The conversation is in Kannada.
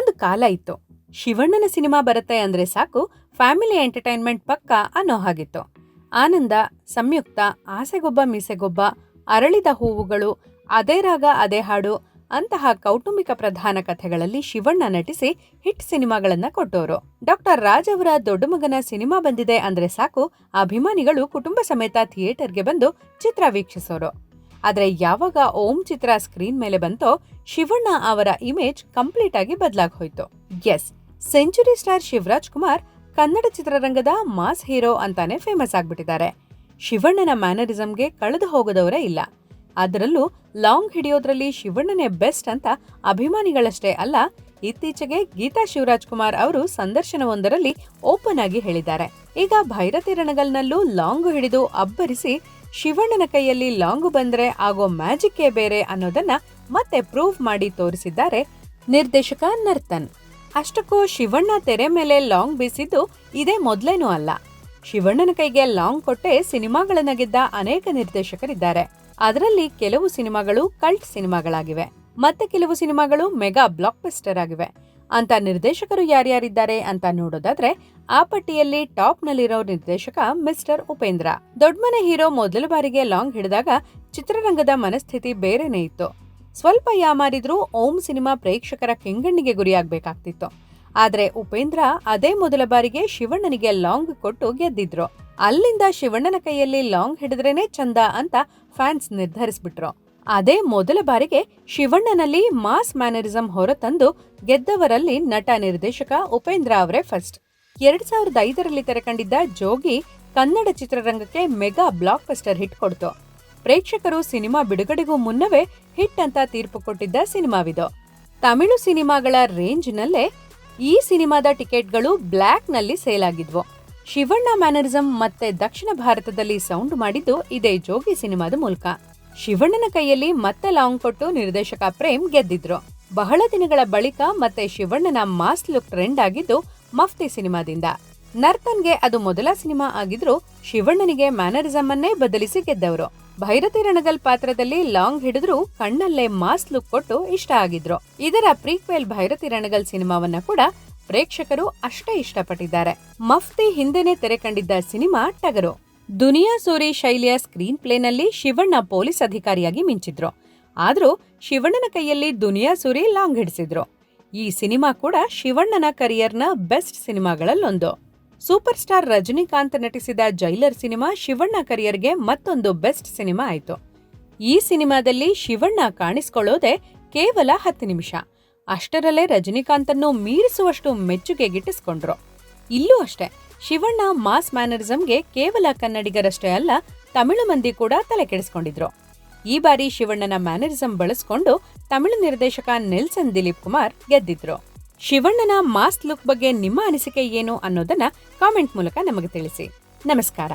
ಒಂದು ಕಾಲ ಇತ್ತು. ಶಿವಣ್ಣನ ಸಿನಿಮಾ ಬರುತ್ತೆ ಅಂದ್ರೆ ಸಾಕು, ಫ್ಯಾಮಿಲಿ ಎಂಟರ್ಟೈನ್ಮೆಂಟ್ ಪಕ್ಕ ಅನ್ನೋ ಹಾಗಿತ್ತು. ಆನಂದ, ಸಂಯುಕ್ತ, ಆಸೆಗೊಬ್ಬ, ಮೀಸೆಗೊಬ್ಬ, ಅರಳಿದ ಹೂವುಗಳು, ಅದೇ ರಾಗ, ಅದೇ ಹಾಡು ಅಂತಹ ಕೌಟುಂಬಿಕ ಪ್ರಧಾನ ಕಥೆಗಳಲ್ಲಿ ಶಿವಣ್ಣ ನಟಿಸಿ ಹಿಟ್ ಸಿನಿಮಾಗಳನ್ನ ಕೊಟ್ಟೋರು. ಡಾಕ್ಟರ್ ರಾಜ್ ಅವರ ದೊಡ್ಡ ಮಗನ ಸಿನಿಮಾ ಬಂದಿದೆ ಅಂದ್ರೆ ಸಾಕು, ಅಭಿಮಾನಿಗಳು ಕುಟುಂಬ ಸಮೇತ ಥಿಯೇಟರ್ಗೆ ಬಂದು ಚಿತ್ರ ವೀಕ್ಷಿಸೋರು. ಆದ್ರೆ ಯಾವಾಗ ಓಂ ಚಿತ್ರ ಸ್ಕ್ರೀನ್ ಮೇಲೆ ಬಂತೋ ಶಿವಣ್ಣ ಅವರ ಇಮೇಜ್ ಕಂಪ್ಲೀಟ್ ಆಗಿ ಬದಲಾಗಿ ಹೋಯ್ತು. Yes century star Shivaraj Kumar Kannada ಚಿತ್ರರಂಗದ ಮಾಸ್ ಹೀರೋ ಅಂತಾನೆ ಫೇಮಸ್ ಆಗ್ಬಿಟ್ಟಿದ್ದಾರೆ. ಶಿವಣ್ಣನ ಮ್ಯಾನರಿಸಮ್ಗೆ ಕಳೆದು ಹೋಗದವರೇ ಇಲ್ಲ. ಅದರಲ್ಲೂ ಲಾಂಗ್ ಹಿಡಿಯೋದ್ರಲ್ಲಿ ಶಿವಣ್ಣನೇ ಬೆಸ್ಟ್ ಅಂತ ಅಭಿಮಾನಿಗಳಷ್ಟೇ ಅಲ್ಲ, ಇತ್ತೀಚೆಗೆ ಗೀತಾ ಶಿವರಾಜ್ ಕುಮಾರ್ ಅವರು ಸಂದರ್ಶನವೊಂದರಲ್ಲಿ ಓಪನ್ ಆಗಿ ಹೇಳಿದ್ದಾರೆ. ಈಗ ಭೈರತಿ ರಣಗಲ್ನಲ್ಲೂ ಲಾಂಗ್ ಹಿಡಿದು ಅಬ್ಬರಿಸಿ ಶಿವಣ್ಣನ ಕೈಯಲ್ಲಿ ಲಾಂಗು ಬಂದ್ರೆ ಆಗೋ ಮ್ಯಾಜಿಕ್ಕೇ ಬೇರೆ ಅನ್ನೋದನ್ನ ಮತ್ತೆ ಪ್ರೂವ್ ಮಾಡಿ ತೋರಿಸಿದ್ದಾರೆ ನಿರ್ದೇಶಕ ನರ್ತನ್. ಅಷ್ಟಕ್ಕೂ ಶಿವಣ್ಣ ತೆರೆ ಮೇಲೆ ಲಾಂಗ್ ಬೀಸಿದ್ದು ಇದೇ ಮೊದಲೇನೂ ಅಲ್ಲ. ಶಿವಣ್ಣನ ಕೈಗೆ ಲಾಂಗ್ ಕೊಟ್ಟೆ ಸಿನಿಮಾಗಳನ್ನ ಗೆದ್ದ ಅನೇಕ ನಿರ್ದೇಶಕರಿದ್ದಾರೆ. ಅದರಲ್ಲಿ ಕೆಲವು ಸಿನಿಮಾಗಳು ಕಲ್ಟ್ ಸಿನಿಮಾಗಳಾಗಿವೆ. ಮತ್ತೆ ಕೆಲವು ಸಿನಿಮಾಗಳು ಮೆಗಾ ಬ್ಲಾಕ್ ಬಸ್ಟರ್ ಆಗಿವೆ. ಅಂತ ನಿರ್ದೇಶಕರು ಯಾರ್ಯಾರಿದ್ದಾರೆ ಅಂತ ನೋಡೋದಾದ್ರೆ, ಆ ಪಟ್ಟಿಯಲ್ಲಿ ಟಾಪ್ ನಲ್ಲಿರೋ ನಿರ್ದೇಶಕ ಮಿಸ್ಟರ್ ಉಪೇಂದ್ರ. ದೊಡ್ಮನೆ ಹೀರೋ ಮೊದಲ ಬಾರಿಗೆ ಲಾಂಗ್ ಹಿಡಿದಾಗ ಚಿತ್ರರಂಗದ ಮನಸ್ಥಿತಿ ಬೇರೆನೇ ಇತ್ತು. ಸ್ವಲ್ಪ ಯಾಮಾರಿದ್ರೂ ಓಂ ಸಿನಿಮಾ ಪ್ರೇಕ್ಷಕರ ಕೆಂಗಣ್ಣಿಗೆ ಗುರಿಯಾಗಬೇಕಾಗ್ತಿತ್ತು. ಆದ್ರೆ ಉಪೇಂದ್ರ ಅದೇ ಮೊದಲ ಬಾರಿಗೆ ಶಿವಣ್ಣನಿಗೆ ಲಾಂಗ್ ಕೊಟ್ಟು ಗೆದ್ದಿದ್ರು. ಅಲ್ಲಿಂದ ಶಿವಣ್ಣನ ಕೈಯಲ್ಲಿ ಲಾಂಗ್ ಹಿಡಿದ್ರೇನೆ ಚಂದ ಅಂತ ಫ್ಯಾನ್ಸ್ ನಿರ್ಧರಿಸ್ಬಿಟ್ರು. ಅದೇ ಮೊದಲ ಬಾರಿಗೆ ಶಿವಣ್ಣನಲ್ಲಿ ಮಾಸ್ ಮ್ಯಾನರಿಸಂ ಹೊರತಂದು ಗೆದ್ದವರಲ್ಲಿ ನಟ ನಿರ್ದೇಶಕ ಉಪೇಂದ್ರ ಅವರೇ ಫಸ್ಟ್ ಎರಡ್ ಸಾವಿರದ ಐದರಲ್ಲಿ ತೆರೆಕಂಡಿದ್ದ ಜೋಗಿ ಕನ್ನಡ ಚಿತ್ರರಂಗಕ್ಕೆ ಮೆಗಾ ಬ್ಲಾಕ್ ಬಸ್ಟರ್ ಹಿಟ್ ಕೊಡ್ತು. ಪ್ರೇಕ್ಷಕರು ಸಿನಿಮಾ ಬಿಡುಗಡೆಗೂ ಮುನ್ನವೇ ಹಿಟ್ ಅಂತ ತೀರ್ಪು ಕೊಟ್ಟಿದ್ದ ಸಿನಿಮಾವಿದು. ತಮಿಳು ಸಿನಿಮಾಗಳ ರೇಂಜ್ನಲ್ಲೇ ಈ ಸಿನಿಮಾದ ಟಿಕೆಟ್ಗಳು ಬ್ಲ್ಯಾಕ್ನಲ್ಲಿ ಸೇಲ್ ಆಗಿದ್ವು ಶಿವಣ್ಣ ಮ್ಯಾನರಿಸಂ ಮತ್ತೆ ದಕ್ಷಿಣ ಭಾರತದಲ್ಲಿ ಸೌಂಡ್ ಮಾಡಿದ್ದು ಇದೇ ಜೋಗಿ ಸಿನಿಮಾದ ಮೂಲಕ. ಶಿವಣ್ಣನ ಕೈಯಲ್ಲಿ ಮತ್ತೆ ಲಾಂಗ್ ಕೊಟ್ಟು ನಿರ್ದೇಶಕ ಪ್ರೇಮ್ ಗೆದ್ದಿದ್ರು. ಬಹಳ ದಿನಗಳ ಬಳಿಕ ಮತ್ತೆ ಶಿವಣ್ಣನ ಮಾಸ್ ಲುಕ್ ಟ್ರೆಂಡ್ ಆಗಿದ್ದು ಮಫ್ತಿ ಸಿನಿಮಾದಿಂದ. ನರ್ತನ್ಗೆ ಅದು ಮೊದಲ ಸಿನಿಮಾ ಆಗಿದ್ರು, ಶಿವಣ್ಣನಿಗೆ ಮ್ಯಾನರಿಸಮ್ ಅನ್ನೇ ಬದಲಿಸಿ ಗೆದ್ದವರು. ಭೈರತಿ ರಣಗಲ್ ಪಾತ್ರದಲ್ಲಿ ಲಾಂಗ್ ಹಿಡಿದ್ರು ಕಣ್ಣಲ್ಲೇ ಮಾಸ್ ಲುಕ್ ಕೊಟ್ಟು ಇಷ್ಟ ಆಗಿದ್ರು. ಇದರ ಪ್ರೀಕ್ವೆಲ್ ಭೈರತಿ ರಣಗಲ್ ಸಿನಿಮಾವನ್ನ ಕೂಡ ಪ್ರೇಕ್ಷಕರು ಅಷ್ಟೇ ಇಷ್ಟಪಟ್ಟಿದ್ದಾರೆ. ಮಫ್ತಿ ಹಿಂದೆನೆ ತೆರೆ ಕಂಡಿದ್ದ ಸಿನಿಮಾ ಟಗರು. ದುನಿಯಾ ಸೂರಿ ಶೈಲಿಯ ಸ್ಕ್ರೀನ್ ಪ್ಲೇನಲ್ಲಿ ಶಿವಣ್ಣ ಪೊಲೀಸ್ ಅಧಿಕಾರಿಯಾಗಿ ಮಿಂಚಿದ್ರು. ಆದರೂ ಶಿವಣ್ಣನ ಕೈಯಲ್ಲಿ ದುನಿಯಾ ಸೂರಿ ಲಾಂಗ್ ಹಿಡಿಸಿದ್ರು. ಈ ಸಿನಿಮಾ ಕೂಡ ಶಿವಣ್ಣನ ಕರಿಯರ್ನ ಬೆಸ್ಟ್ ಸಿನಿಮಾಗಳಲ್ಲೊಂದು. ಸೂಪರ್ ಸ್ಟಾರ್ ರಜನಿಕಾಂತ್ ನಟಿಸಿದ ಜೈಲರ್ ಸಿನಿಮಾ ಶಿವಣ್ಣ ಕರಿಯರ್ಗೆ ಮತ್ತೊಂದು ಬೆಸ್ಟ್ ಸಿನಿಮಾ ಆಯಿತು. ಈ ಸಿನಿಮಾದಲ್ಲಿ ಶಿವಣ್ಣ ಕಾಣಿಸ್ಕೊಳ್ಳೋದೆ ಕೇವಲ ಹತ್ತು ನಿಮಿಷ. ಅಷ್ಟರಲ್ಲೇ ರಜನಿಕಾಂತನ್ನು ಮೀರಿಸುವಷ್ಟು ಮೆಚ್ಚುಗೆ ಗಿಟ್ಟಿಸ್ಕೊಂಡ್ರು ಇಲ್ಲೂ ಅಷ್ಟೇ. ಶಿವಣ್ಣ ಮಾಸ್ ಮ್ಯಾನರಿಸಂಗೆ ಕೇವಲ ಕನ್ನಡಿಗರಷ್ಟೇ ಅಲ್ಲ, ತಮಿಳು ಮಂದಿ ಕೂಡ ತಲೆ ಕೆಡಿಸ್ಕೊಂಡಿದ್ರು. ಈ ಬಾರಿ ಶಿವಣ್ಣನ ಮ್ಯಾನರಿಸಂ ಬಳಸ್ಕೊಂಡು ತಮಿಳು ನಿರ್ದೇಶಕ ನೆಲ್ಸನ್ ದಿಲೀಪ್ ಕುಮಾರ್ ಗೆದ್ದಿದ್ರು. ಶಿವಣ್ಣನ ಮಾಸ್ ಲುಕ್ ಬಗ್ಗೆ ನಿಮ್ಮ ಅನಿಸಿಕೆ ಏನು ಅನ್ನೋದನ್ನ ಕಾಮೆಂಟ್ ಮೂಲಕ ನಮಗೆ ತಿಳಿಸಿ. ನಮಸ್ಕಾರ.